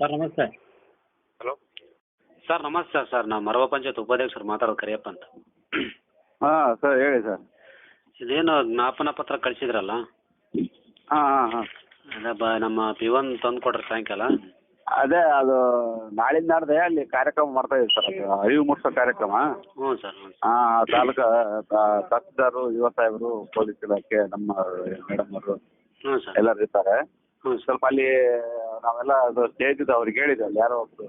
Sir ನಮಸ್ತೆ. Hello. Sir ನಮಸ್ತೆ sir ನಾವು ಮರವ ಪಂಚಾಯತ್ ಉಪಾಧ್ಯಕ್ಷರು ಮಾತಾಡೋದು ಕರಿಯಪ್ಪ ಅಂತ. ಹಾಂ ಸರ್ ಹೇಳಿ ಸರ್. ಇದೇನು ಜ್ಞಾಪನ ಪತ್ರ ಕಳಿಸಿದ್ರಲ್ಲ? ಹಾ ಹಾ ಹಾ. ಅದೇ ಬ ನಮ್ಮ ಪಿ ಒನ್ ತಂದು ಕೊಡ್ರಿ ಸಾಯಂಕಾಲ. ಅದೇ ಅದು ನಾಳಿಂದ ನಾಡ್ದೆ ಅಲ್ಲಿ ಕಾರ್ಯಕ್ರಮ ಮಾಡ್ತಾ ಇದ್ದೀವಿ ಸರ್ ಅದು ಅರಿವು ಮೂಡಿಸೋ ಕಾರ್ಯಕ್ರಮ. ಹ್ಞೂ ಸರ್ ಹ್ಞೂ ತಾಲೂಕಾ ತಹಸೀಲ್ದಾರು ಯುವ ಸಾಹೇಬರು ಪೊಲೀಸ್ ಇಲಾಖೆ ನಮ್ಮ ಮೇಡಮ್ ಅವರು ಹ್ಞೂ ಸರ್. ಎಲ್ಲರೂ ಇರ್ತಾರೆ ಹ್ಞೂ ಸರ್. ಸ್ವಲ್ಪ ಅಲ್ಲಿ ನಾವೆಲ್ಲ ಅದು ಸ್ಟೇಜ್ ಅವ್ರಿಗೆ ಹೇಳಿದ್ವಿ ಅಲ್ಲಿ ಯಾರೋ ಒಬ್ರು.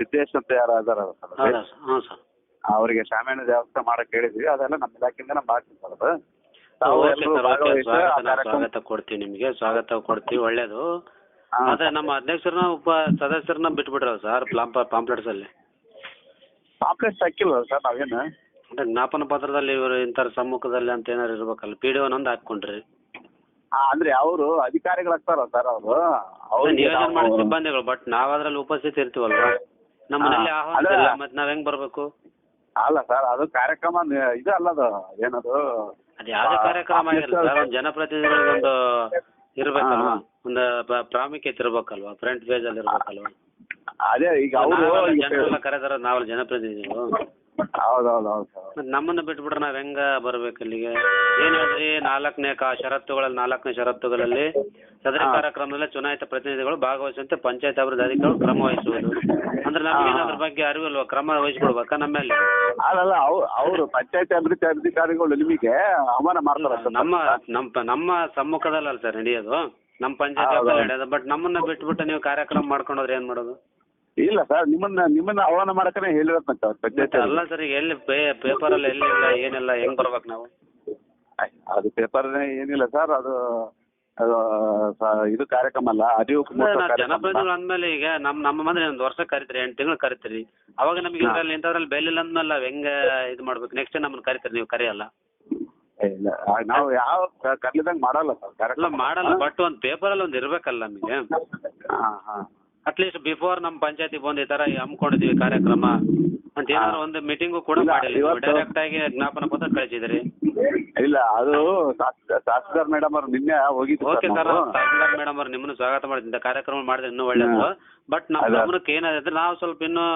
ಸಿದ್ದೇಶ್ ಅಂತ ಯಾರು ಇದಾರೆ ಸರ್. ಹೌದಾ? ಸರ್. ಅವರಿಗೆ ಶಾಮಿಯಾನ ವ್ಯವಸ್ಥೆ ಮಾಡಕ್ಕೆ ಹೇಳಿದ್ವಿ. ಅದೆಲ್ಲ ನಮ್ಮ ಇಲಾಖೆಯಿಂದ ಮಾಡ್ತೀವಿ ಸರ್ ಅದು. ತಾವು ಓಕೆ ಎಲ್ಲರೂ ಸರ್ ಓಕೆ ಭಾಗವಹಿಸಿ ಆ ಸ್ವಾಗತ ನಾವು ಕಾರ್ಯಕ್ರಮ ಸ್ವಾಗತ ಕೊಡ್ತೀವಿ ನಿಮಗೆ. ಸ್ವಾಗತ ಕೊಡ್ತೀವಿ ಒಳ್ಳೇದು. ಹಾಂ. ಅದೇ ನಮ್ಮ ಅಧ್ಯಕ್ಷರನ್ನ ಉಪ ಸದಸ್ಯರನ್ನ ಬಿಟ್ಬಿಟ್ರಲ್ಲ ಸರ್ ಪ್ಲಾಂಪ ಪಾಂಪ್ಲೆಟ್ಸಲ್ಲಿ? ಪಾಂಪ್ಲೆಟ್ಸ್ ಹಾಕಿಲ್ಲ ಸರ್ ನಾವೇನು? ಅಂದ್ರೆ ಜ್ಞಾಪನ ಪತ್ರದಲ್ಲಿ ಇವರು ಇಂತಾರ ಸಮ್ಮುಖದಲ್ಲಿ ಅಂತ ಏನಾರು ಇರ್ಬೇಕಲ್ಲ. ಪಿ ಡಿ ಒಂದ್ ಹಾಕ್ಕೊಂಡ್ರಿ. ಹಾಂ ಅಂದ್ರೆ ಅವರು ಅಧಿಕಾರಿಗಳಾಗ್ತಾರ ಸರ್ ಅವರು. ನಿಯೋಜನೆ ಮಾಡಿ ಸಿಬ್ಬಂದಿಗಳು ಬಟ್ ನಾವದ್ರಲ್ಲಿ ಉಪಸ್ಥಿತಿ ಇರ್ತೀವಲ್ವಾ? ನಮ್ಮ ಮನೇಲಿ ಆಹ್ವಾನ. ಮತ್ತೆ ನಾವ್ ಹೆಂಗ್ ಬರ್ಬೇಕು? ಅಲ್ಲ ಸರ್ ಅದು ಕಾರ್ಯಕ್ರಮ ಇದು ಅಲ್ಲ ಅದು ಏನದು? ಅದ್ ಯಾವ್ದೇ ಕಾರ್ಯಕ್ರಮ ಆಫೀಸರ್- ಸರ್ ಒಂದು ಜನಪ್ರತಿನಿಧಿಗಳಿಗೆ ಒಂದು ಇರ್ಬೇಕಲ್ವಾ? ಹಾ. ಒಂದು ಪ್ರ- ಪ್ರಾಮುಖ್ಯತೆ ಇರ್ಬೇಕಲ್ವಾ? ಫ್ರಂಟ್ ಪೇಜ್ ಅಲ್ಲಿ ಇರ್ಬೇಕಲ್ವಾ? ಅದೇ ಈಗ ಅವರು ಜನರೆಲ್ಲ ಕರೆದಾರ ನಾವೆಲ್ಲ ಜನಪ್ರತಿನಿಧಿಗಳು. ಸರ್ ಮತ್ತೆ ನಮ್ಮನ್ನ ಬಿಟ್ಬಿಟ್ರೆ ನಾವ್ ಹೆಂಗ ಬರ್ಬೇಕು ಅಲ್ಲಿಗೆ ಏನ್ ಹೇಳ್ರಿ ನಾಲ್ಕನೇ ಕ ಷರತ್ತುಗಳಲ್ಲಿ ನಾಲ್ಕನೇ ಷರತ್ತುಗಳಲ್ಲಿ ಸದರಿ ಕಾರ್ಯಕ್ರಮದಲ್ಲಿ ಚುನಾಯಿತ ಪ್ರತಿನಿಧಿಗಳು ಭಾಗವಹಿಸುವಂತೆ ಪಂಚಾಯತ್ ಅಭಿವೃದ್ಧಿ ಅಧಿಕಾರಿಗಳು ಕ್ರಮ ವಹಿಸುವುದು. ಅಂದ್ರೆ ನಮ್ಗೆ ಅದ್ರ ಏನಾದ್ರ ಬಗ್ಗೆ ಅರಿವಿಲ್ವಾ? ಕ್ರಮ ವಹಿಸ್ಕೊಡ್ಬೇಕಾ ನಮ್ಮಲ್ಲಿ ಅಲ್ಲಲ್ಲ ಅವ್ರು ಅವರು ಪಂಚಾಯತಿ ಅಭಿವೃದ್ಧಿ ಅಧಿಕಾರಿಗಳು ನಿಮಗೆ ಅವಮಾನ ಮಾಡ್ತಾರ ಸರ್ ನಮ್ಮ ನಮ್ಮ ನಮ್ಮ ಸಮ್ಮುಖದಲ್ಲ ಸರ್ ನಡೆಯೋದು. ನಮ್ಮ ಪಂಚಾಯತ್ ಹೌದು. ನಡೆಯೋದು. ಬಟ್ ನಮ್ಮನ್ನ ಬಿಟ್ಬಿಟ್ಟು ನೀವು ಕಾರ್ಯಕ್ರಮ ಮಾಡ್ಕೊಂಡೋದ್ರೆ ಏನ್ ಮಾಡೋದು? ಇಲ್ಲ ಸರ್ ನಿಮ್ಮನ್ನ ನಿಮ್ಮನ್ನ ಆಹ್ವಾನ ಮಾಡಕನೇ ಮತ್ತೆ ಅಲ್ಲ ಸರ್ ಈಗ ಎಲ್ಲಿ ಪೇಪರ್ ಅಲ್ಲಿ ಎಲ್ಲಿ ಇಲ್ಲ ಏನಿಲ್ಲ ಹೆಂಗ್ ಬರ್ಬೇಕು ನಾವು? ಅದು ಪೇಪರ್ ಏನಿಲ್ಲ ಸರ್ ಅದು ಅದು ಸ- ಇದು ಕಾರ್ಯಕ್ರಮ ಅಲ್ಲ ಅರಿವು ಕಾರ್ಯಕ್ರಮ ಜನಪ್ರತಿನಿಧಿಗಳು ಅಂದ್ಮೇಲೆ ಈಗ ನಮ್ ನಮ್ಮ ಮಂದಿ ಒಂದು ವರ್ಷ ಕರಿತೀರಿ ಎಂಟು ತಿಂಗಳು ಕರಿತೀರಿ. ಅವಾಗ ನಮ್ಗೆ. ಇದ್ರಲ್ಲಿ ಇಂಥದ್ರಲ್ಲಿ ಬೆಲೆ ಅಂದ್ಮೇಲೆ ನಾವ್ ಹೆಂಗ ಇದು ಮಾಡ್ಬೇಕು? ನೆಕ್ಸ್ಟ್ ನಮ್ಮನ್ನ ಕರಿತೀರಿ ನೀವು ಕರೆಯಲ್ಲ. ಏ, ಇಲ್ಲ ಆ, ನಾವು ಯಾವ ಕ- ಕರ್ಲಿದಂಗ್ ಮಾಡಲ್ಲ ಸರ್ ಅಲ್ಲ ಕಾರ್ಯಕ್ರಮ. ಮಾಡಲ್ಲ ಬಟ್ ಒಂದ್ ಪೇಪರ್ ಅಲ್ಲಿ ಒಂದ್ ಇರ್ಬೇಕಲ್ಲ ನಮಗೆ. ಹಾ ಹಾಂ. ಅಟ್ಲೀಸ್ಟ್ ಬಿಫೋರ್ ನಮ್ಮ ಪಂಚಾಯತಿ ಬಂದು ಈ ತರ ಹಮ್ಮಿಕೊಂಡಿದೀವಿ ಕಾರ್ಯಕ್ರಮ. ಅಂತ ಏನಾದ್ರು ಒಂದು ಮೀಟಿಂಗು ಕೂಡ ಇಲ್ಲ, ಮಾಡಿಲ್ಲ ಇವತ್ತು- ಡೈರೆಕ್ಟ್ ಆಗಿ ಜ್ಞಾಪನ ಪತ್ರ ಕಳಿಸಿದ್ರಿ. ಇಲ್ಲ ಅದು ಶಾಸ- ಶಾಸಕರ್ ಮೇಡಮ್ ಅವ್ರು ನಿನ್ನೆ ಹೋಗಿ ಓಕೆ ಸರ್ ಸರ್ ನಾವು. ತಹಸೀಲ್ದಾರ್ ಮೇಡಮ್ ಅವ್ರು ನಿಮ್ಮನ್ನು ಸ್ವಾಗತ ಮಾಡಿದ್ದ ಕಾರ್ಯಕ್ರಮ ಮಾಡಿದ್ರೆ ಇನ್ನೂ ಒಳ್ಳೇದು. ಬಟ್ ನಮ್ಮ. ಗಮನಕ್ಕೆ ಏನಾದ್ರೆ ನಾವು ಸ್ವಲ್ಪ ಇನ್ನೂ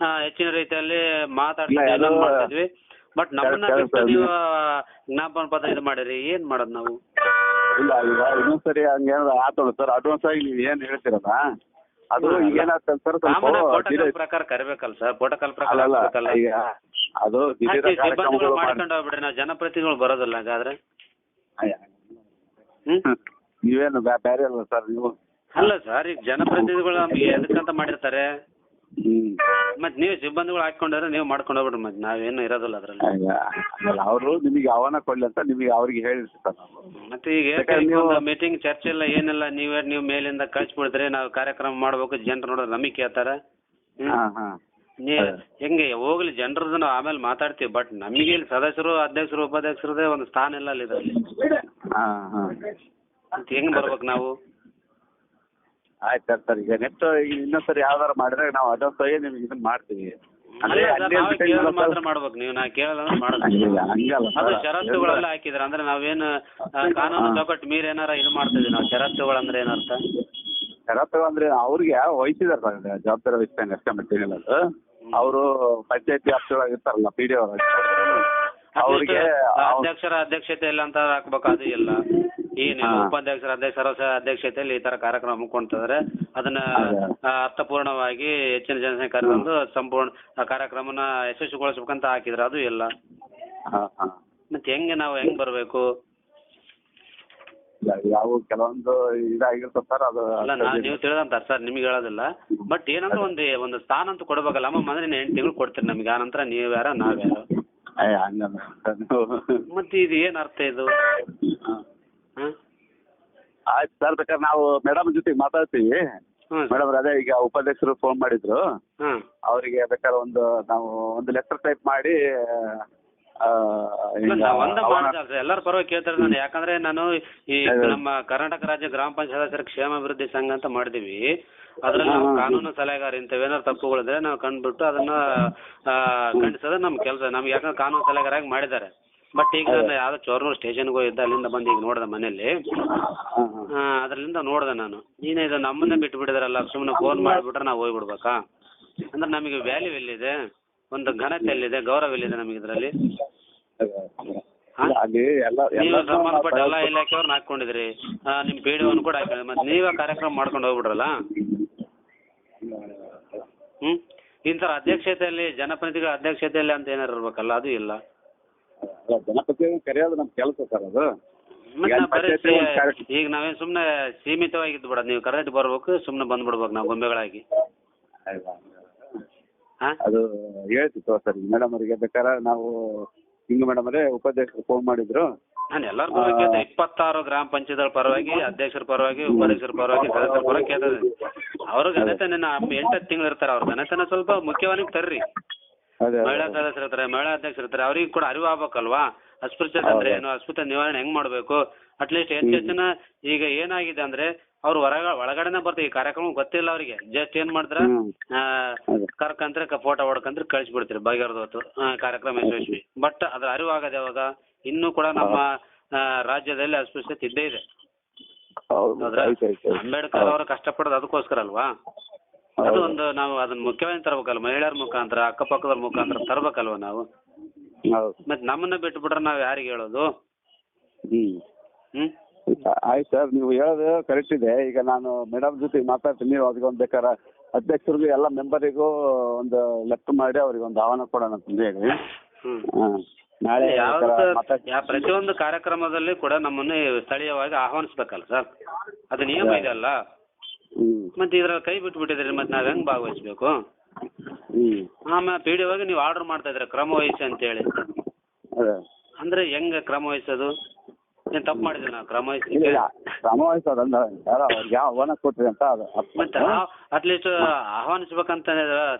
ಆ, ಹೆಚ್ಚಿನ ರೀತಿಯಲ್ಲಿ ಮಾತಾಡ್ತಿದ್ವಿ ಇಲ್ಲ, ಇನ್ನೊಂದ್ ಅದು- ಮಾಡ್ತಿದ್ವಿ. ಬಟ್ ನಮ್ಮನ್ನ ಬಿಟ್ಟು ನೀವು ಜ್ಞಾಪನ ಪತ್ರ ಇದು ಮಾಡಿರಿ ಏನ್ ಮಾಡೋದು ನಾವು? ಇಲ್ಲ ಈಗ ಇನ್ನೊಂದ್ಸರಿ ಹಂಗೇನಾದ್ರು ಆತೋಳು ಸರ್ ಅಡ್ವಾನ್ಸ್ ಆಗಿ ನೀವು ಏನ್ ಹೇಳ್ತೀರಲ್ಲ ಅದು ಏನಾಗ್ತದೆ ಸರ್ ಪ್ರಕಾರ ಕರಿಬೇಕಲ್ಲ ಸರ್ ಪ್ರೋಟೋಕಾಲ್ ಪ್ರಕಾರ ಈಗ ಅದು ಸಿಬ್ಬಂದಿಗಳು ಮಾಡ್ಕೊಂಡು ಹೋಗ್ಬಿಡ್ರಿ ನಾವು ಜನಪ್ರತಿನಿಧಿಗಳು ಬರೋದಿಲ್ಲ ಹಾಗಾದ್ರೆ. ಹ್ಮ್? ನೀವೇನು ಬೇರೆ ಅಲ್ಲ ಸರ್ ನೀವು? ಅಲ್ಲ ಸರ್ ಈಗ ಜನಪ್ರತಿನಿಧಿಗಳು ನಮ್ಗೆ ಎದಕ್ಕಂತ ಮಾಡಿರ್ತಾರೆ? ಹ್ಮ್. ಮತ್ ನೀವು ಸಿಬ್ಬಂದಿಗಳು ಹಾಕೊಂಡ್ರೆ ನೀವು ಮಾಡ್ಕೊಂಡು ಹೋಗ್ಬಿಡ್ರಿ ಮತ್ತೆ ನಾವೇನು ಇರೋದಿಲ್ಲ ಅದ್ರಲ್ಲಿ. ಆಮೇಲೆ ಅವರು ನಿಮಗೆ ಆಹ್ವಾನ ಕೊಡ್ಲಿ ಅಂತ ನಿಮಗೆ ಅವ್ರಿಗೆ ಹೇಳಿರ್ತೀವಿ ಸರ್ ನಾವು. ಮತ್ತೆ ಈಗ ಬೇಕಾದ್ರೆ ನೀವು- ಮೀಟಿಂಗ್ ಚರ್ಚೆ ಇಲ್ಲ ಏನಿಲ್ಲ ನೀವೇ ನೀವು ಮೇಲಿಂದ ಕಳ್ಸಿಬಿಡ್ತೀರಿ ನಾವು ಕಾರ್ಯಕ್ರಮ ಮಾಡ್ಬೇಕು ಜನರು ನೋಡೋದು ನಮಗೆ ಕೇಳ್ತಾರ. ಹಾ ಹಾ. ನೀ. ಹೆಂಗೆ ಹೋಗ್ಲಿ ಜನರದ್ದು ನಾವು ಆಮೇಲೆ ಮಾತಾಡ್ತೀವಿ ಬಟ್ ನಮಗೆ ಇಲ್ಲಿ ಸದಸ್ಯರು ಅಧ್ಯಕ್ಷರು ಉಪಾಧ್ಯಕ್ಷರದೇ ಒಂದು ಸ್ಥಾನ ಇಲ್ಲ ಅಲ್ಲಿ ಇದರಲ್ಲಿ. ಹಾ ಹಾ. ಮತ್ತೆ ಹೆಂಗ್ ಬರ್ಬೇಕು ನಾವು? ಆಯ್ತು ಸರ್ ಸರ್. ಈಗ ನೆಕ್ಸ್ಟ್ ಇನ್ನೊಂದ್ಸರಿ ಯಾವ್ದಾರ ಮಾಡಿದ್ರೆ ನಾವು ಅದೊಂದು ಸರಿ ನಿಮ್ಗೆ ಇದನ್ನ ಮಾಡ್ತೀವಿ. ಅಂದ್ರೆ ಅಲ್ಲ ಸರ್ ಅಲ್ಲಿ ನಾವೇ ಅಂತ ಕೇಳೋದು ಮಾತ್ರ. ಮಾಡ್ಬೇಕು. ನೀವು ನಾ ಕೇಳೋದಂದ್ರೆ ಮಾಡೋದು ಹಂಗಿಲ್ಲ ಹಂಗಲ್ಲ ಅದು ಸರ್. ಷರತ್ತುಗಳೆಲ್ಲ ಹಾಕಿದ್ರ ಅಂದ್ರೆ ನಾವೇನು ಆ, ಕಾನೂನು. ಚೌಕಟ್ಟು ಮೀರಿ ಏನಾರ ಇದು ಮಾಡ್ತಿದ್ವಿ ನಾವು. ಷರತ್ತುಗಳಂದ್ರೆ ಏನರ್ಥ ಷರತ್ತು ಅಂದ್ರೆ ಅವ್ರಿಗೆ ವಹಿಸಿದಾರೆ ಸರ್ ಜವಾಬ್ದಾರಿ ವಹಿಸ್ತಾನೆ ಅಷ್ಟೇ ಮತ್ತೇನಿಲ್ಲ ಅದು. ಅವರು ಪಂಚಾಯತಿ ವ್ಯಾಪ್ತಿಯೊಳಗೆ ಇರ್ತಾರಲ್ಲ ಪಿ ಡಿ ಅವರು ಅವ್ರಿಗೆ ಅಧ್ಯಕ್ಷರ ಅಧ್ಯಕ್ಷತೆ ಇಲ್ಲ ಅಂತ ಹಾಕ್ಬೇಕು ಅದು ಇಲ್ಲ. ಏನಿಲ್ಲ ಹಾ. ಉಪಾಧ್ಯಕ್ಷರ ಅಧ್ಯಕ್ಷರ ಅಧ್ಯಕ್ಷತೆಯಲ್ಲಿ ಈ ತರ ಕಾರ್ಯಕ್ರಮ ಹಮ್ಮಿಕೊಂತಾರೆ ಅದನ್ನ ಅದೇ. ಆ, ಅರ್ಥಪೂರ್ಣವಾಗಿ ಹೆಚ್ಚಿನ ಜನಸಂಖ್ಯೆ ಕರೆದೊಂದು ಸಂಪೂರ್ಣ ಆ ಕಾರ್ಯಕ್ರಮನ ಯಶಸ್ವಿಗೊಳಿಸಬೇಕಂತ ಹಾಕಿದ್ರು. ಅದು ಇಲ್ಲ. ಹಾ ಹಾ. ಮತ್ತೆ ಹೆಂಗೆ ನಾವು ಹೆಂಗ್ ಬರ್ಬೇಕು? ಯಾವ ಕೆಲವೊಂದು ಇದಾಗಿರ್ತದೆ ಸರ್ ಅದು ಅಲ್ಲ ನಾ ನೀವು ತಿಳಿದಂತ ಸರ್ ನಿಮ್ಗೆ ಹೇಳೋದಿಲ್ಲ. ಬಟ್ ಏನಂದ್ರೆ ಒಂದು ಒಂದು ಸ್ಥಾನ ಅಂತ ಕೊಡ್ಬೇಕಲ್ಲ. ಅಮ್ಮ ಅಂದ್ರೆ ನೀನು ಎಂಟು ತಿಂಗಳು ಕೊಡ್ತೀರಿ ನಮ್ಗೆ. ಆ ನಂತರ ನೀವು ಯಾರ ನಾವ್ಯಾರ ಏ, ಹಂಗಲ್ಲ. ಸರ್ ನೀವು ಮತ್ತೆ ಇದು ಏನ್ ಅರ್ಥ ಇದು? ಹಾ. ಹ್ಮ್. ಆಯ್ತು ಸರ್ ಬೇಕಾದ್ರೆ ನಾವು ಮೇಡಮ್ ಜೊತೆ ಮಾತಾಡ್ತೀವಿ. ಹ್ಮ್. ಮೇಡಮ್ ಅದೇ ಈಗ ಉಪಾಧ್ಯಕ್ಷರು ಫೋನ್ ಮಾಡಿದ್ರು. ಹ್ಮ್. ಅವರಿಗೆ ಬೇಕಾದ್ರೆ ಒಂದು ನಾವು ಒಂದು ಲೆಟರ್ ಟೈಪ್ ಮಾಡಿ ಆ, ಇಲ್ಲ, ನಾವ್ ಒಂದೇ ಅವನ- ಮಾಡ್ದೆ ಅಲ್ರಿ ಎಲ್ಲರ ಪರವಾಗಿ ಕೇಳ್ತಾರೆ ನಾನು ಯಾಕಂದ್ರೆ ನಾನು ಈ. ನಮ್ಮ ಕರ್ನಾಟಕ ರಾಜ್ಯ ಗ್ರಾಮ ಪಂಚಾಯತ್ ಸದಸ್ಯರ ಕ್ಷೇಮಾಭಿವೃದ್ಧಿ ಸಂಘ ಅಂತ ಮಾಡಿದೀವಿ. ಅದ್ರಲ್ಲಿ ನಾವು ಹಾ, ಹಾ. ಕಾನೂನು ಸಲಹೆಗಾರ ಇಂಥವೇನಾದ್ರು ತಪ್ಪುಗಳಿದ್ರೆ ನಾವು ಕಂಡುಬಿಟ್ಟು ಅದನ್ನ ಆ, ಖಂಡಿಸೋದು ನಮ್ಮ ಕೆಲಸ. ನಮ್ಗೆ ಯಾಕಂದ್ರೆ ಕಾನೂನು ಸಲಹೆಗಾರಾಗಿ ಮಾಡಿದ್ದಾರೆ. ಬಟ್ ಈಗ ನಾನು ಯಾವ್ದೋ ಚೋರ್ನೂರು ಸ್ಟೇಷನ್ಗೆ ಹೋಗಿದ್ದೆ ಅಲ್ಲಿಂದ ಬಂದು ಈಗ ನೋಡ್ದೆ ಮನೇಲಿ ಹಾಂ ಹಾಂ ಅದರಿಂದ ನೋಡಿದೆ ನಾನು. ನೀನು ಇದು ನಮ್ಮನ್ನೇ ಬಿಟ್ಟು ಬಿಟ್ಟಿದಾರಲ್ಲ ಸುಮ್ಮನೆ ಫೋನ್ ಮಾಡಿಬಿಟ್ರೆ ನಾವು ಹೋಗ್ಬಿಡ್ಬೇಕಾ? ಅಂದ್ರೆ ನಮಗೆ ವ್ಯಾಲ್ಯೂ ಎಲ್ಲಿದೆ? ಒಂದು ಘನತೆ ಎಲ್ಲಿದೆ? ಗೌರವ ಎಲ್ಲಿದೆ ನಮಗೆ ಇದರಲ್ಲಿ? ನೀವ್ ಅಲ್ಲಿ ಎಲ್ಲ ನೀವು ಎಲ್ಲ ಸಂಬಂಧಪಟ್ಟ ಎಲ್ಲ ಇಲಾಖೆಯವ್ರನ್ನ ಹಾಕೊಂಡಿದ್ರಿ ನಿಮ್ಮ ಪಿ ಡಿ ಕೂಡ ಹಾಕಿದ್ರಿ ಮತ್ತೆ ನೀವೇ ಕಾರ್ಯಕ್ರಮ ಮಾಡ್ಕೊಂಡು ಹೋಗ್ಬಿಡ್ರಲ್ಲ ಹ್ಮ್? ಇಂತರ ಅಧ್ಯಕ್ಷತೆಯಲ್ಲಿ ಜನಪ್ರತಿನಿಧಿಗಳ ಅಧ್ಯಕ್ಷತೆಯಲ್ಲಿ ಅಂತ ಏನಾರು ಇರ್ಬೇಕಲ್ಲ ಅದು ಇಲ್ಲ. ಜನಪತಿ ಕರೆಯೋದು ನಮ್ಮ ಕೆಲಸ ಸರ್ ಅದು. ಈಗ ನಾವೇನ್ ಸುಮ್ನೆ ಪಂಚಾಯ್ತಿ ಸಿ- ಒಂದು ಕಾರ್ಯ- ಈಗ ನಾವೇನು ಸುಮ್ಮನೆ ಸೀಮಿತವಾಗಿದ್ದು ಬಿಡ ನೀವು ಕರೆಕ್ಟ್ ಬರ್ಬೇಕು ಸುಮ್ಮನೆ ಬಂದ್ಬಿಡ್ಬೇಕು ನಾವು ಗೊಂಬೆಗಳಾಗಿ. ಹಾಂ? ಅದು ಹೇಳ್ತಿತ್ತು ಸರ್ ಮೇಡಮ್ ಅವರಿಗೆ ಬೇಕಾರ ನಾವು ಹಿಂಗ ಮೇಡಮ್ ಅವರೇ ಉಪಾಧ್ಯಕ್ಷರು ಫೋನ್ ಮಾಡಿದ್ರು. ನಾನು ಎಲ್ಲರಿಗೂ ಇಪ್ಪತ್ತಾರು ಗ್ರಾಮ ಪಂಚಾಯತ್ ಪರವಾಗಿ ಅಧ್ಯಕ್ಷರ ಪರವಾಗಿ ಉಪಾಧ್ಯಕ್ಷರ ಪರವಾಗಿ ಸದಸ್ಯರ ಪರವಾಗಿ ಕೇಳ್ತದೆ ಅವ್ರ ಘನತೆನ ಎಂಟತ್ತು ತಿಂಗಳು ಇರ್ತಾರೆ ಅವ್ರ ಘನತೆನ ಸ್ವಲ್ಪ ಮುಖ್ಯವಾಗಿ ತರ್ರಿ. ಅದೇ ಮಹಿಳಾ ಸದಸ್ಯರು ಇರ್ತಾರೆ ಮಹಿಳಾ ಅಧ್ಯಕ್ಷರು ಇರ್ತಾರೆ ಅವ್ರಿಗೆ ಕೂಡ ಅರಿವು ಆಗ್ಬೇಕಲ್ವಾ ಅಸ್ಪೃಶ್ಯತೆ ಅಂದ್ರೆ ಏನು ಅಸ್ಪೃಶ್ಯತೆ ನಿವಾರಣೆ ಹೆಂಗ್ ಮಾಡ್ಬೇಕು? ಅಟ್ಲೀಸ್ಟ್ ಹೆಚ್ಚು ಹೆಚ್ಚಿನ ಈಗ ಏನಾಗಿದೆ ಅಂದ್ರೆ ಅವ್ರು ಹೊರಗ ಒಳಗಡೆನೆ ಬರ್ತಾರೆ ಈ ಕಾರ್ಯಕ್ರಮ ಗೊತ್ತಿಲ್ಲ ಅವರಿಗೆ. ಜಸ್ಟ್ ಏನ್ ಮಾಡ್ತಾರ ಕರ್ಕಂತ್ರೆ ಫೋಟೋ ಹೊಡ್ಕಂದ್ರೆ ಕಳಿಸ್ಬಿಡ್ತೀರಿ ಬಗೆಹರ್ದೋತು ಆ, ಕಾರ್ಯಕ್ರಮ ಯಶಸ್ವಿ. ಬಟ್ ಅದ್ರ ಅರಿವು ಆಗದೆ ಯಾವಾಗ ಇನ್ನೂ ಕೂಡ ನಮ್ಮ ರಾಜ್ಯದಲ್ಲಿ ಅಸ್ಪೃಶ್ಯತೆ ಇದ್ದೇ ಇದೆ. ಹೌದು. ಅಂಬೇಡ್ಕರ್ ಅವರು ಕಷ್ಟಪಡೋದು ಅದಕ್ಕೋಸ್ಕರ ಅಲ್ವಾ? ಅದು. ಒಂದು ನಾವು ಅದನ್ನ ಮುಖ್ಯವಾಗಿ ತರಬೇಕಲ್ಲ ಮಹಿಳೆಯರ ಮುಖಾಂತರ ಅಕ್ಕಪಕ್ಕದ ಮುಖಾಂತರ ತರಬೇಕಲ್ವ ನಾವು? ಹೌದು. ಮತ್ತೆ ನಮ್ಮನ್ನ ಬಿಟ್ಟು ಬಿಟ್ರೆ ನಾವು ಯಾರಿಗೆ ಹೇಳೋದು? ಹ್ಮ್. ಹ್ಮ್? ಆಯ್ತು ಸರ್ ನೀವು ಹೇಳೋದು ಕರೆಕ್ಟ್ ಇದೆ. ಈಗ ನಾನು ಮೇಡಮ್ ಜೊತೆ ಮಾತಾಡ್ತೀನಿ. ನೀವು ಅದಕ್ಕೆ ಒಂದು ಬೇಕಾರ ಅಧ್ಯಕ್ಷರಿಗೂ ಎಲ್ಲ ಮೆಂಬರಿಗೂ ಒಂದು ಲೆಕ್ಕ ಮಾಡಿ ಅವ್ರಿಗೆ ಒಂದು ಆಹ್ವಾನ ಕೊಡೋಣ ಅಂತ ಹೇಳಿ. ಹ್ಮ್. ಹಾಂ ನಾಳೆ ಯಾವ್ದು ಬೇಕಾರೆ ಮಾತಾಡ್ ಯಾ ಪ್ರತಿಯೊಂದು ಕಾರ್ಯಕ್ರಮದಲ್ಲಿ ಕೂಡ ನಮ್ಮನ್ನು ಸ್ಥಳೀಯವಾಗಿ ಆಹ್ವಾನಿಸ್ಬೇಕಲ್ಲ ಸರ್? ಅದು ನಿಯಮ ಇದೆ ಅಲ್ಲ? ಹ್ಮ್. ಮತ್ತೆ ಇದ್ರಲ್ಲಿ ಕೈ ಬಿಟ್ಟು ಬಿಟ್ಟಿದ್ರಿ ಮತ್ತೆ ನಾವ್ ಹೆಂಗ್ ಭಾಗವಹಿಸ್ಬೇಕು? ಹ್ಮ್. ಆಮೇಲೆ ಪಿ ಡಿ ನೀವು ಆರ್ಡರ್ ಮಾಡ್ತಾ ಇದ್ರೆ ಕ್ರಮ ವಹಿಸಿ ಅಂತೇಳಿ. ಅದೇ. ಅಂದ್ರೆ ಹೆಂಗ್ ಕ್ರಮ ವಹಿಸೋದು? ಏನ್ ತಪ್ಪು ಮಾಡಿದ್ವಿ ನಾವು ಕ್ರಮ ಇಲ್ಲ ವಹಿಸಿ ಇಲ್ಲ. ಕ್ರಮ ವಹಿಸೋದಂದ ಅವ್ರಿಗೆ ಯಾವ ಆಹ್ವಾನ ಕೊಟ್ರಿ ಅಂತ ಅದು ಅರ್ಥ. ಮತ್ತೆ ಅಟ್ಲೀಸ್ಟ್ ಆಹ್ವಾನಿಸ್ಬೇಕಂತ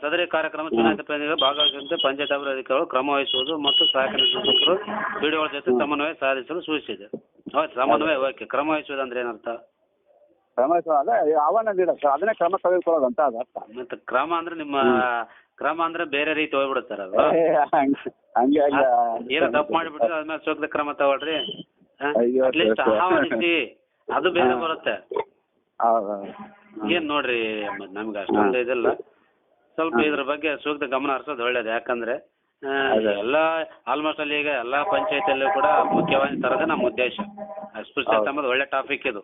ಸದರಿ ಕಾರ್ಯಕ್ರಮ ಚುನಾಯಿತ ಪ್ರತಿನಿಧಿಗಳು ಭಾಗವಹಿಸುವಂತೆ ಪಂಚಾಯತ್ ಅಭಿವೃದ್ಧಿಗಳು ಕ್ರಮ ವಹಿಸುವುದು ಮತ್ತು ನಿರ್ದೇಶಕರು ಬಿಡುಗಳ ಜೊತೆ ಸಮನ್ವಯ ಸಾಧಿಸಲು ಸೂಚಿಸಿದೆ. ಹೌದು ಸಮನ್ವಯ ಓಕೆ. ಕ್ರಮ ವಹಿಸುವುದು ಅಂದ್ರೆ ಏನರ್ಥ? ಕ್ರಮ ಅದೇ ಆಹ್ವಾನ ನೀಡೋದು ಸರ್ ಅದನ್ನೇ ಕ್ರಮ ತೆಗೆದುಕೊಳ್ಳೋದು ಅಂತ ಅದು ಅರ್ಥ. ಮತ್ತೆ ಕ್ರಮ ಅಂದ್ರೆ ನಿಮ್ಮ ಕ್ರಮ ಅಂದ್ರೆ ಬೇರೆ ರೀತಿ ಹೋಗ್ಬಿಡುತ್ತಾರ ಅದು? ಏ, ಹಂಗೆ ಹಂಗೆ ಹಂಗೆ ಏನೋ ತಪ್ಪು ಮಾಡಿಬಿಟ್ರೆ ಅದ್ಮೇಲೆ ಸೂಕ್ತ ಕ್ರಮ ತಗೊಳ್ರಿ. ಅಯ್ಯೋ, ಅಟ್ಲೀಸ್ಟ್ ಸರ್, ಸರ್. ಆಹ್ವಾನಿಸಿ ಅದು ಬೇರೆ ಬರುತ್ತೆ. ಏನ್ ನೋಡ್ರಿ ನಮ್ಗೆ ಅಷ್ಟೊಂದು ಇದಿಲ್ಲ. ಸ್ವಲ್ಪ ಇದ್ರ ಬಗ್ಗೆ ಸೂಕ್ತ ಗಮನ ಹರಿಸೋದು ಒಳ್ಳೇದು ಯಾಕಂದ್ರೆ ಆ, ಎಲ್ಲ ಆಲ್ಮೋಸ್ಟ್ ಅಲ್ಲಿ ಈಗ ಎಲ್ಲಾ ಪಂಚಾಯತಿಯಲ್ಲೂ ಕೂಡ ಮುಖ್ಯವಾಗಿ ತರೋದೇ ನಮ್ಮ ಉದ್ದೇಶ. ಅಸ್ಪೃಶ್ಯತೆ ಅನ್ನೋದು ಒಳ್ಳೆ ಟಾಪಿಕ್ ಇದು.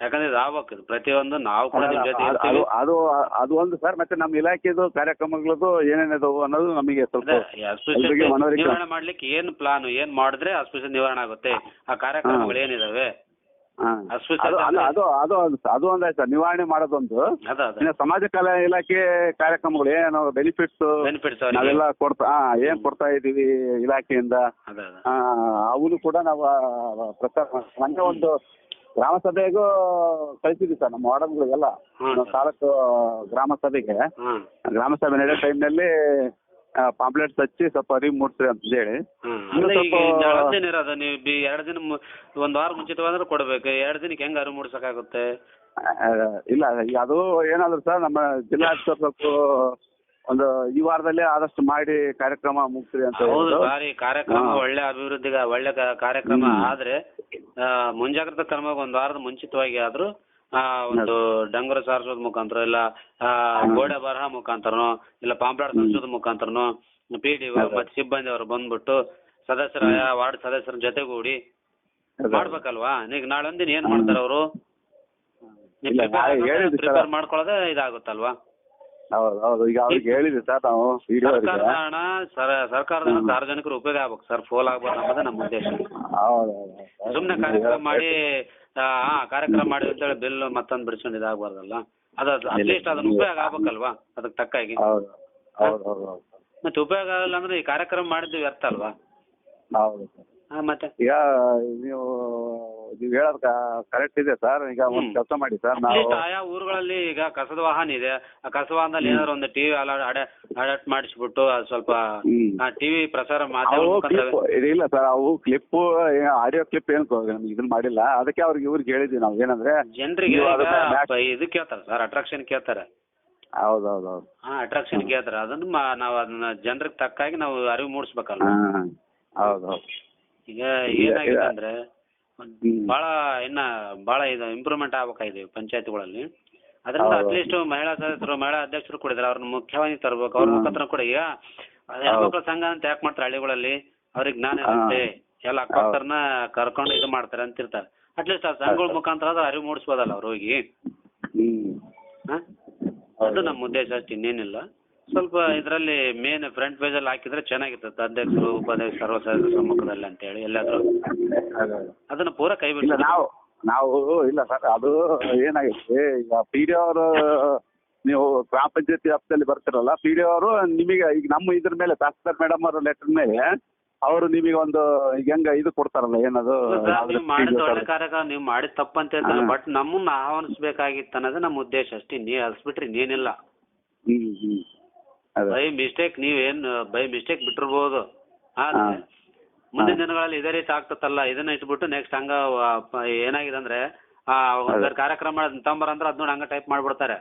ಯಾಕಂದ್ರೆ ಇದು ಆಗ್ಬೇಕು ಇದು ಪ್ರತಿಯೊಂದು ನಾವು ಕೂಡ ನಿಮ್ ಜೊತೆ ಅದು ಇರ್ತೀವಿ. ಅದು ಅದು ಒಂದು ಸರ್ ಮತ್ತೆ ನಮ್ಮ ಇಲಾಖೆದು ಕಾರ್ಯಕ್ರಮಗಳದು ಏನೇನಿದಾವು ಅನ್ನೋದು ನಮಗೆ ಸ್ವಲ್ಪ ಅದೇ ಈ ಅಸ್ಪೃಶ್ಯತೆ ಎಲ್ರಿಗೂ ಮನವರಿಕೆ ನಿವಾರಣೆ ಮಾಡ್ಲಿಕ್ಕೆ ಏನ್ ಪ್ಲಾನ್ ಏನ್ ಮಾಡಿದ್ರೆ ಅಸ್ಪೃಶ್ಯ ನಿವಾರಣೆ ಆಗುತ್ತೆ? ಆ ಕಾರ್ಯಕ್ರಮಗಳು ಏನಿದಾವೆ? ಹಾ. ಅಸ್ಪೃಶ್ಯತೆ ಅದು ಅಲ್ಲ, ಅದು ಅದು ಒಂದು- ಅದು ಒಂದಾಯ್ತು ಸರ್ ನಿವಾರಣೆ ಮಾಡೋದೊಂದು. ಅದ ಅದ. ಇನ್ನು ಸಮಾಜ ಕಲ್ಯಾಣ ಇಲಾಖೆ ಕಾರ್ಯಕ್ರಮಗಳು ಏನು ಬೆನಿಫಿಟ್ಸ್ ಬೆನಿಫಿಟ್ಸ್ ನಾವೆಲ್ಲ ಕೊಡ್ತಾ ಹಾ ಏನ್ ಕೊಡ್ತಾ ಇದೀವಿ ಇಲಾಖೆಯಿಂದ? ಅದ ಅದ. ಆ, ಅವನು ಕೂಡ ನಾವು ಆ, ಪ್ರಚಾರ ಮಾಡ್- ಮೊನ್ನೆ ಒಂದು ಗ್ರಾಮ ಸಭೆಗೂ ಕಳಿಸಿದ್ವಿ ಸರ್ ನಮ್ಮ ವಾರ್ಡನ್ಗಳಿಗೆಲ್ಲ. ನಮ್ಮ. ತಾಲೂಕು ಗ್ರಾಮ ಸಭೆಗೆ. ಹ್ಮ್ ಗ್ರಾಮ ಸಭೆ ನಡೆಯೋ ಟೈಮ್ನಲ್ಲಿ ಪಾಂಪ್ಲೆಟ್ಸ್ ಹಚ್ಚಿ ಸ್ವಲ್ಪ ಅರಿವು ಮೂಡಿಸ್ರಿ ಅಂತ ಹೇಳಿ. ಅಲ್ಲ ಈಗ ಎರಡು ದಿನ ಇರೋದು ನೀವು ಬಿ- ಎರಡು ದಿನ ಮು- ಒಂದ್ ವಾರ ಮುಂಚಿತವಾದ್ರೆ ಕೊಡ್ಬೇಕು ಎರಡು ದಿನಕ್ಕೆ ಹೆಂಗ್ ಅರಿವು ಮೂಡ್ಸಕ್ಕಾಗುತ್ತೆ? ಆ, ಇಲ್ಲ ಈಗ ಅದು ಏನಾದ್ರು ಸರ್ ನಮ್ಮ ಜಿಲ್ಲಾ ಸ್ವಲ್ಪ ಒಂದು ಈ ವಾರದಲ್ಲೇ ಆದಷ್ಟು ಮಾಡಿ ಕಾರ್ಯಕ್ರಮ ಮುಗಿಸ್ರಿ ಅಂತ ಹೌದು ಹೇಳಿದ್ರು. ಬಾರಿ ಕಾರ್ಯಕ್ರಮ ಹಾ. ಒಳ್ಳೆ ಅಭಿವೃದ್ಧಿಗೆ ಒಳ್ಳೆ ಕ- ಕಾರ್ಯಕ್ರಮ ಹ್ಮ್. ಆದ್ರೆ ಆ, ಮುಂಜಾಗ್ರತಾ ಕ್ರಮ ಒಂದ್ ವಾರದ ಮುಂಚಿತವಾಗಿ ಆದ್ರೂ ಆ ಒಂದು ಡಂಗುರ ಸಾರಿಸೋದ್ ಮುಖಾಂತರ ಇಲ್ಲ ಆ, ಗೋಡೆ ಬರಹ ಮುಖಾಂತರನೋ ಇಲ್ಲ ಪಾಂಪ್ಲಾಟ್ ಸಂಚೋದ ಮುಖಾಂತರನೋ ಪಿ ಡಿ ಮತ್ತೆ ಸಿಬ್ಬಂದಿ ಅವರು ಬಂದ್ಬಿಟ್ಟು ಸದಸ್ಯರ ಆಯಾ ವಾರ್ಡ್ ಸದಸ್ಯರ ಜೊತೆಗೂಡಿ. ಮಾಡ್ಬೇಕಲ್ವಾ ಈಗ ನಾಳೆ ಒಂದಿನ ಏನ್ ಮಾಡ್ತಾರ ಅವರು ಇಲ್ಲ, ನಾಳೆ ಹೇಳಿದ್ವಿ ಸರ್. ಪ್ರಿಪೇರ್ ಮಾಡ್ಕೊಳ್ಳೋದೇ ಇದಾಗುತ್ತಲ್ವಾ ಹೌದು ಹೌದು. ಈಗ ಅವ್ರಿಗೆ ಹೇಳಿದ್ವಿ ಸರ್ ನಾವು ವಿಡಿಯೋ ಸರ್ಕಾರದ ಹಣ ಸರ- ಸರ್ಕಾರದ ಹಣ ಸಾರ್ವಜನಿಕರು ಉಪಯೋಗ ಆಗ್ಬೇಕು ಸರ್. ಫೋಲ್ ಆಗ್ಬಾರ್ದು ಅನ್ನೋದೇ ನಮ್ಮ ಉದ್ದೇಶ. ಹೌದು ಸುಮ್ನೆ ಕಾರ್ಯಕ್ರಮ ಮಾಡಿ ಆ ಆ, ಕಾರ್ಯಕ್ರಮ ಮಾಡಿ ಅಂತ ಹೇಳಿ ಬಿಲ್ ಮತ್ತೊಂದು ಬಿಡಿಸ್ಕೊಂಡು ಇದಾಗಬಾರ್ದಲ್ಲ. ಅದು ಅಟ್ಲೀಸ್ಟ್ ಅದನ್ನ ಉಪಯೋಗ ಆಗ್ಬೇಕಲ್ವಾ? ಅದಕ್ಕೆ ತಕ್ಕಾಗಿ. ಹೌದು ಹೌದು ಹೌದು ಹೌದು. ಮತ್ತೆ ಉಪಯೋಗ ಆಗಲ್ಲ ಅಂದ್ರೆ ಈ ಕಾರ್ಯಕ್ರಮ ಮಾಡಿದ್ದು ವ್ಯರ್ಥ ಅಲ್ವಾ? ಹೌದು ಸರ್. ಆ, ಮತ್ತೆ? ಈಗ ನೀವು ನೀವು ಹೇಳೋದು ಕರೆಕ್ಟ್ ಇದೆ ಸರ್ ಈಗ ಒಂದು. ಕೆಲಸ ಮಾಡಿ ಸರ್ ನಾವು ಅಟ್ಲೀಸ್ಟ್ ಆಯಾ ಊರುಗಳಲ್ಲಿ ಈಗ ಕಸದ ವಾಹನ ಇದೆ. ಆ ಕಸ ವಾಹನದಲ್ಲಿ ಏನಾದ್ರು ಒಂದು ಟಿವಿ ಅಡ ಅಡಾಪ್ಟ್ ಮಾಡಿಸ್ಬಿಟ್ಟು ಅದು ಸ್ವಲ್ಪ ಟಿವಿ ಪ್ರಸಾರ ಮಾಧ್ಯಮ ಅವು ಮುಖಾಂತರ ಕ್ಲಿಪ್ ಇಲ್ಲ ಸರ್ ಅವು ಕ್ಲಿಪ್ ಆಡಿಯೋ ಕ್ಲಿಪ್ ಏನು ನಮ್ಗೆ ಇದನ್ನ ಮಾಡಿಲ್ಲ. ಅದಕ್ಕೆ ಅವ್ರಿಗೆ ಇವ್ರಿಗೆ ಹೇಳಿದ್ವಿ ನಾವು ಏನಂದ್ರೆ ಜನರಿಗೆ ನೀವು ಈಗ ಅದನ್ನ match- ಇದು ಕೇಳ್ತಾರೆ ಸರ್ ಅಟ್ರಾಕ್ಷನ್ ಕೇಳ್ತಾರೆ. ಹೌದು ಹೌದು ಹೌದು ಹಾ ಅಟ್ರಾಕ್ಷನ್ ಕೇಳ್ತಾರೆ. ಅದನ್ನ ಮಾ- ನಾವು ಅದನ್ನ ಜನರಿಗೆ ತಕ್ಕಾಗಿ ನಾವು ಅರಿವು ಮೂಡಿಸ್ಬೇಕಲ್ಲ ಹಾಂ ಹೌದು ಹೌದು ಈಗ ಏನಾಗಿದೆ ಅಂದ್ರೆ ಬಹಳ ಇನ್ನ ಬಹಳ ಇದು ಇಂಪ್ರೂವ್ಮೆಂಟ್ ಆಗ್ಬೇಕಾಗಿದೆ ಪಂಚಾಯತ್ಗಳಲ್ಲಿ. ಅದರಿಂದ. ಅಟ್ಲೀಸ್ಟ್ ಮಹಿಳಾ ಸದಸ್ಯರು ಮಹಿಳಾ ಅಧ್ಯಕ್ಷರು ಕೂಡ ಇದ್ದಾರೆ ಅವ್ರನ್ನ ಮುಖ್ಯವಾಗಿ ತರಬೇಕು. ಅವ್ರ ಮುಖಾಂತರ ಕೂಡ ಈಗ ಹೆಣ್ಮಕ್ಳ ಸಂಘ ಅಂತ ಯಾಕೆ ಮಾಡ್ತಾರೆ ಹಳ್ಳಿಗಳಲ್ಲಿ? ಅವ್ರಿಗೆ ಜ್ಞಾನ ಇರುತ್ತೆ. ಎಲ್ಲ ಅಕ್ಕಪಕ್ಕರನ್ನ ಕರ್ಕೊಂಡು ಇದು ಮಾಡ್ತಾರೆ ಅಂತ ಇರ್ತಾರೆ ಅಟ್ಲೀಸ್ಟ್ ಆ ಸಂಘಗಳ ಮುಖಾಂತರ ಆದ್ರೆ ಅರಿವು ಮೂಡಿಸ್ಬೋದಲ್ಲ ಅವ್ರು ಹೋಗಿ? ಅದು ನಮ್ಮ ಉದ್ದೇಶ ಅಷ್ಟೇ ಇನ್ನೇನಿಲ್ಲ. ಸ್ವಲ್ಪ ಇದರಲ್ಲಿ ಮೇನ್ ಫ್ರಂಟ್ ಅಲ್ಲಿ ಹಾಕಿದ್ರೆ ಚೆನ್ನಾಗಿರ್ತದೆ ಅಧ್ಯಕ್ಷರು ಉಪಾಧ್ಯಕ್ಷರು ಸರ್ವ ಸದಸ್ಯರ ಸಮ್ಮುಖದಲ್ಲಿ ಅಂತ ಹೇಳಿ ಎಲ್ಲಾದ್ರೂ. ಅದೇ ಅದೇ. ಅದನ್ನ ಪೂರ ಕೈ ಇಲ್ಲ ಬಿಟ್ಟು ನಾವು ನಾವು ಇಲ್ಲ ಸರ್ ಅದು ಏನಾಗಿದೆ ಈಗ ಪಿ ಡಿ ಅವರು ನೀವು ಗ್ರಾಮ ಪಂಚಾಯತಿ ವ್ಯಾಪ್ತಿಯಲ್ಲಿ ಬರ್ತಿರಲ್ಲ ಪಿ ಡಿ ಅವರು ನಿಮಗೆ ಈಗ ನಮ್ಮ ಇದ್ರ ಮೇಲೆ ತಹಸೀಲ್ದಾರ್ ಮೇಡಮ್ ಅವರ ಲೆಟರ್ ಮೇಲೆ ಅವರು ನಿಮಗೆ ಒಂದು ಈಗ ಹೆಂಗ ಇದು ಕೊಡ್ತಾರಲ್ಲ ಏನದು? ನೀವು ಮಾಡಿದ ಒಳ್ಳೆ ಕಾರ್ಯಕ್ರಮ ನೀವು ಮಾಡಿದ ತಪ್ಪಂತ ಹೇಳ್ತಾರೆ. ಬಟ್ ನಮ್ಮನ್ನ ಆಹ್ವಾನಿಸ್ಬೇಕಾಗಿತ್ತು ಅನ್ನೋದು ನಮ್ಮ ಉದ್ದೇಶ ಅಷ್ಟೇ ನೀ ಅಲ್ಸ್ಬಿಟ್ರಿ ಇನ್ನೇನಿಲ್ಲ. ಹ್ಮ್ ಹ್ಮ್. ಅದೇ. ಬೈ ಮಿಸ್ಟೇಕ್ ನೀವೇನ್ ಬೈ ಮಿಸ್ಟೇಕ್ ಬಿಟ್ಟಿರ್ಬೋದು. ಆದ್ರೆ ಹಾ. ಮುಂದಿನ ದಿನಗಳಲ್ಲಿ ಇದೇ ರೀತಿ ಆಗ್ತತ್ತಲ್ಲ ಇದನ್ನ ಇಟ್ಬಿಟ್ಟು ನೆಕ್ಸ್ಟ್ ಹಂಗ ಪ- ಏನಾಗಿದೆ ಅಂದ್ರೆ ಆ ಕಾರ್ಯಕ್ರಮ ತಗೊಂಬರ ಅಂದ್ರೆ ಅದ್ ನೋಡಿ ಹಂಗ ಟೈಪ್ ಮಾಡ್ಬಿಡ್ತಾರೆ.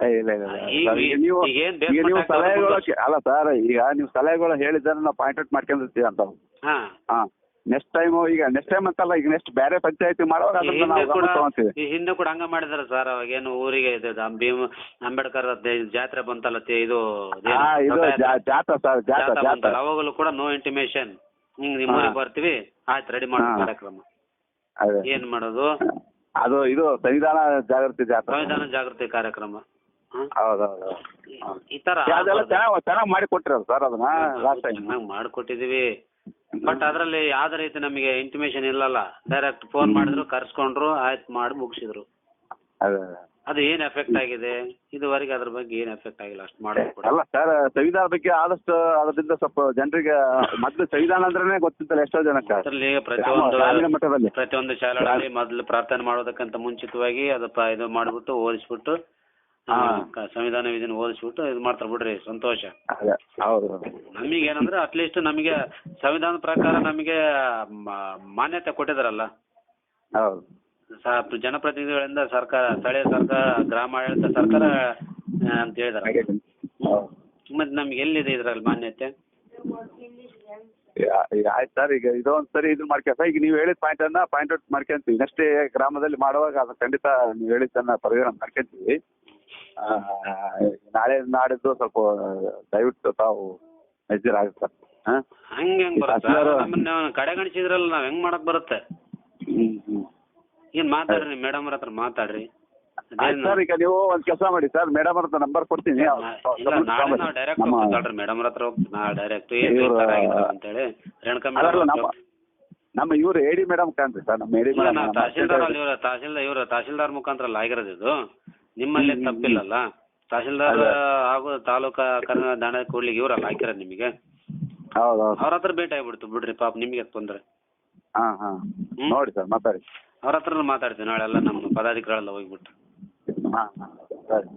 ಏ, ಇಲ್ಲ ಇಲ್ಲ ಇಲ್ಲ. ಈಗ ಸರ್, ಈಗ ನೀವು ಈಗ ಸಲಹೆಗಳು ಅಲ್ಲ ಸರ್ ಈಗ ನೀವು ಸಲಹೆಗಳು ಹೇಳಿದ್ರೆ ನಾವು ಪಾಯಿಂಟ್ ಔಟ್ ಮಾಡ್ಕೊಂಡಿರ್ತೀವಿ ಅಂತ. ಹಾ. ಹಾ. ನೆಕ್ಸ್ಟ್ ಟೈಮ್ ಈಗ ನೆಕ್ಸ್ಟ್ ಟೈಮ್ ಅಂತಲ್ಲ ಈಗ ನೆಕ್ಸ್ಟ್ ಬೇರೆ ಪಂಚಾಯತಿ ಮಾಡುವಾಗ ಈ ಅದನ್ನ ಹಿಂದೆ ನಾವು ಕೂಡ ಗಮನ ತಗೊಂತೀವಿ. ಈ ಹಿಂದೆ ಕೂಡ ಹಂಗ ಮಾಡಿದಾರೆ ಸರ್ ಅವಾಗ ಏನು ಊರಿಗೆ ಇದು ದ- ಭೀಮ್ ಅಂಬೇಡ್ಕರ್ ದೇ- ಜಾತ್ರೆ ಬಂತಲ್ಲ ತೆ- ಇದು ಅದೇನು ಹಾ ಇದು ಜಾತ್ರೆ? ಜಾ- ಜಾತ ಸರ್ ಜಾತ ಜಾತ್ರೆ ಜಾತ ಬಂತಲ್ಲ ಅವಾಗಲೂ ಕೂಡ ನೋ ಇಂಟಿಮೇಷನ್ ಹಿಂಗ್ ನಿಮ್ಮ ಊರಿಗೆ ಬರ್ತೀವಿ ಆಯ್ತು ರೆಡಿ ಮಾಡೋ ಹಾ. ಕಾರ್ಯಕ್ರಮ. ಅದೇ. ಏನ್ ಮಾಡೋದು? ಅದು ಇದು ಸಂವಿಧಾನ ಜಾಗೃತಿ ಜಾತ್ರೆ. ಸಂವಿಧಾನ ಜಾಗೃತಿ ಕಾರ್ಯಕ್ರಮ. ಹ? ಹೌದೌದು. ಈ ತರ ಅದೆಲ್ಲ ಚೆನ್ನಾಗಿ ಚೆನ್ನಾಗಿ ಮಾಡಿ ಕೊಟ್ಟಿರೋದು ಸರ್ ಅದನ್ನ ಲಾಸ್ಟ್ ಟೈಮ್ ಚೆನ್ನಾಗಿ ಮಾಡ್ಕೊಟ್ಟಿದೀವಿ. ಬಟ್ ಅದ್ರಲ್ಲಿ ಯಾವ್ದೇ ರೀತಿ ನಮಗೆ ಇಂಟಿಮೇಷನ್ ಇಲ್ಲಲ್ಲ. ಡೈರೆಕ್ಟ್ ಫೋನ್ ಮಾಡಿದ್ರು ಕರ್ಸ್ಕೊಂಡ್ರು ಆಯ್ತು ಮಾಡಿ ಮುಗಿಸಿದ್ರು. ಅದೇ ಅದು. ಏನ್ ಎಫೆಕ್ಟ್ ಆಗಿದೆ? ಇದುವರೆಗೆ ಅದ್ರ ಬಗ್ಗೆ ಏನ್ ಎಫೆಕ್ಟ್ ಆಗಿಲ್ಲ ಅಷ್ಟು ಮಾಡೋದು ಕೂಡ ಅಲ್ಲ ಸರ್ ಸಂವಿಧಾನ ಬಗ್ಗೆ ಆದಷ್ಟು ಅದರಿಂದ ಸ್ವಲ್ಪ ಜನರಿಗೆ ಮೊದ್ಲು ಸಂವಿಧಾನ ಅಂದ್ರೇನೆ ಗೊತ್ತಿತ್ತಲ್ಲ ಎಷ್ಟೋ ಜನಕ್ಕೆ. ಅದ್ರಲ್ಲಿ ಪ್ರತಿಯೊಂದು ಮಟ್ಟದಲ್ಲಿ. ಪ್ರತಿಯೊಂದು ಶಾಲೆಗಳಲ್ಲಿ ಮೊದಲು ಪ್ರಾರ್ಥನೆ ಮಾಡೋದಕ್ಕಿಂತ ಮುಂಚಿತವಾಗಿ ಅದು ಪ- ಇದು ಮಾಡ್ಬಿಟ್ಟು ಓದಿಸ್ಬಿಟ್ಟು. ಕ- ಸಂವಿಧಾನ ವಿಧಿನ ಓದಿಸ್ಬಿಟ್ಟು ಇದು ಮಾಡ್ತಾರ ಬಿಡ್ರಿ ಸಂತೋಷ. ಅದೇ ಹೌದು ನಮಗೆ ಏನಂದ್ರೆ ಅಟ್ಲೀಸ್ಟ್ ನಮಗೆ ಸಂವಿಧಾನ ಪ್ರಕಾರ ನಮಗೆ ಮ- ಮಾನ್ಯತೆ ಕೊಟ್ಟಿದಾರಲ್ಲ ಹೌದು. ಸ- ಜನಪ್ರತಿನಿಧಿಗಳಿಂದ ಸರ್ಕಾರ ಸ್ಥಳೀಯ ಸರ್ಕಾರ ಗ್ರಾಮ ಆಡಳಿತ ಸರ್ಕಾರ ಆ, ಅಂತ ಹೇಳಿದಾರ. ಹೌದು. ಮತ್ತೆ ನಮ್ಗೆ ಎಲ್ಲಿದೆ ಇದ್ರಲ್ಲಿ ಮಾನ್ಯತೆ? ಯಾ- ಆಯ್ತು ಸರ್ ಈಗ ಇದೊಂದ್ ಸರಿ ಇದು ಮಾಡ್ಕೊಂತ ಈಗ ನೀವು ಹೇಳಿದ ಪಾಯಿಂಟ್ ಅನ್ನ ಪಾಯಿಂಟ್ ಔಟ್ ಮಾಡ್ಕೊಂತೀವಿ. ನೆಕ್ಸ್ಟ್ ಗ್ರಾಮದಲ್ಲಿ ಮಾಡುವಾಗ ಅದು ಖಂಡಿತ ನೀವು ಹೇಳಿದ್ದನ್ನ ಪರಿಹಾರ ಮಾಡ್ಕೊಂತೀವಿ. ನಾಳೆ ನಾಡಿದ್ದು ಸ್ವಲ್ಪ ದಯವಿಟ್ಟು ತಾವು ಮೆಜರ್ ಆಗುತ್ತೆ ಸರ್. ಹಂಗೆ ಬರುತ್ತೆ? ಕಡೆ ನಮ್ಮನ್ನ ಕಡೆಗಣಿಸಿದ್ರಲ್ಲ ನಾವ್ ಹೆಂಗ್ ಮಾಡಕ್ ಬರುತ್ತೆ? ಹ್ಞೂ ಏನ್ ಮಾತಾಡ್ರಿ ಮೇಡಮ್ ಅವ್ರ ಹತ್ರ ಮಾತಾಡ್ರಿ. ಆಯ್ತು ಸರ್ ಈಗ ನೀವು ಒಂದ್ ಕೆಲಸ ಮಾಡಿ ಸರ್ ಮೇಡಮ್ ಅವ್ರದ್ದು ನಂಬರ್ ಕೊಡ್ತೀನಿ. ಇಲ್ಲ ನಾಳೆ ನಾವು ಡೈರೆಕ್ಟ್ ನಮ್ಮ ಮಾತಾಡ್ರಿ ಮೇಡಮ್ ಹತ್ರ ನಾ ಡೈರೆಕ್ಟ್ ಏನ್ ಇವ್ರು- ಅಂತೇಳಿ ರೇಣುಕಾ ಅಲ್ಲ ಮೇಡಮ್ ನಮ್ಮ ನಮ್ಮ ಇವ್ರು ಹೇಳಿ ಡಿ ಮೇಡಮ್ ಕಾಣ್ರಿ ಸರ್ ನಮ್ಮ ಎ ಡಿ ಇಲ್ಲ ಮೇಡಮ್ ನಾವು ತಹಸೀಲ್ದಾರ್ ಅಲ್ಲಿ ಇವ್ರ ತಹಸೀಲ್ದಾರ್ ಇವ್ರ ತಹಸೀಲ್ದಾರ್ ಮುಖಾಂತರ ಅಲ್ಲ ಆಗಿರೋದು ಇದು. ನಿಮ್ಮಲ್ಲಿ ತಪ್ಪಿಲ್ಲಲ್ಲ? ತಹಸೀಲ್ದಾರ್ ಆಗೋ ಹಾಗೂ ತಾಲೂಕಾ ಕನ್ನಡ ದಂಡ ಕೂಡ್ಲಿಗೆ ಇವ್ರಲ್ಲ ಹಾಕಿರೋದು ನಿಮಗೆ? ಹೌದು ಹೌದು. ಅವ್ರ ಹತ್ರ ಭೇಟಿ ಆಗ್ಬಿಡ್ತು ಬಿಡ್ರಿ ಪಾಪ ನಿಮಗೆ ತೊಂದ್ರೆ? ಹಾ ಹಾ. ನೋಡಿ ಸರ್ ಮಾತಾಡಿ. ಅವ್ರ ಹತ್ರ ಮಾತಾಡ್ತೀನಿ ನಾಳೆ ಎಲ್ಲ ನಮ್ಮ ಪದಾಧಿಕಾರಿಗಳೆಲ್ಲ ಹೋಗ್ಬಿಟ್ಟು. ಹಾಂ ಹಾಂ. ಸರಿ.